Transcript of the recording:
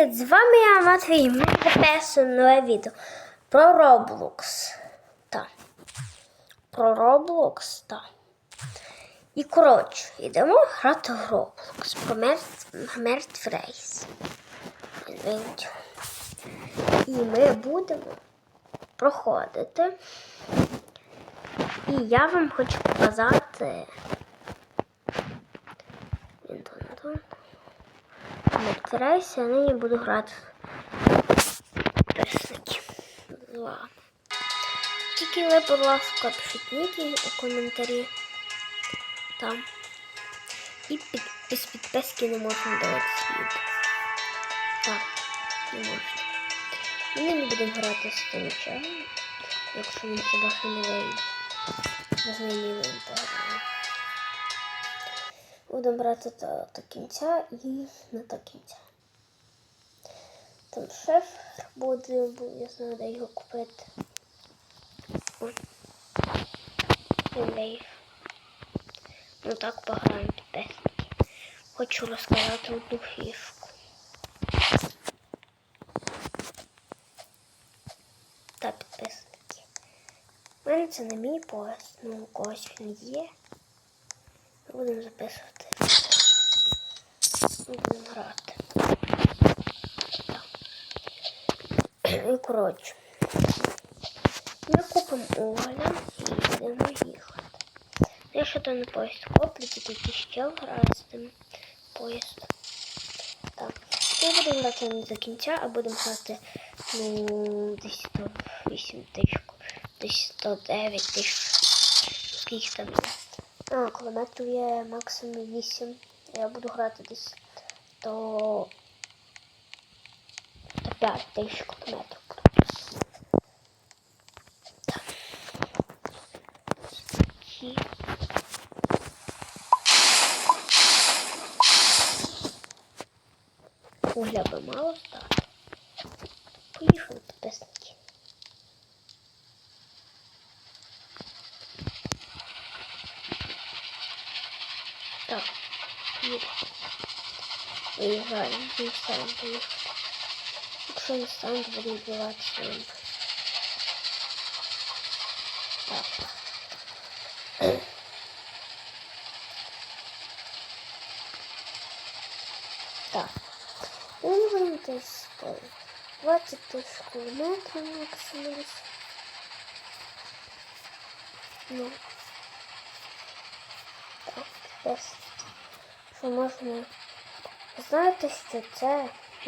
привіт! З вами я Матвій. Ми записуємо нове відео про Roblox. Так. Про Roblox, так. І коротше, йдемо грати в Roblox про мертв рейс. І ми будемо проходити. І я вам хочу показати. Мертвейся, я нині буду грати писики. З. Тільки ви, будь ласка, пишіть ніки у коментарі. Там. І під, без підписки не можна дивитися відео. Так, не можна. Ми не будемо грати з тим чаном, якщо він хіба не вийде. З ним пограю. Будемо брати до, до кінця і не до кінця. Там шеф буде, я знаю, де його купити. О. Ну так пограємо підписники. Хочу розказати одну фішку. Та підписники. У мене це не мій пояс, ну у когось він є. Будемо записувати. Будемо грати. І коротше. Ми купимо уголя і будемо їхати. Я що там на поїзд коплю, тільки з тим поїздом. Так. Ми будемо грати не до кінця, а будемо грати ну, десь 108 тисяч, десь 109 тисяч. Скільки там є. А, кулеметів є максимум 8. Я буду грати десь до, до 5 тисяч кулеметів. Угля би мало стати. Поїхали підписники. Так, їду. Виїжджаємо, не встаємо поїхати. Якщо не встаємо, то будемо вбиватися. Так. Так. Ну, не будемо десь 20 тисяч кілометрів максимум. Ну. Що можна. Знаєте, що це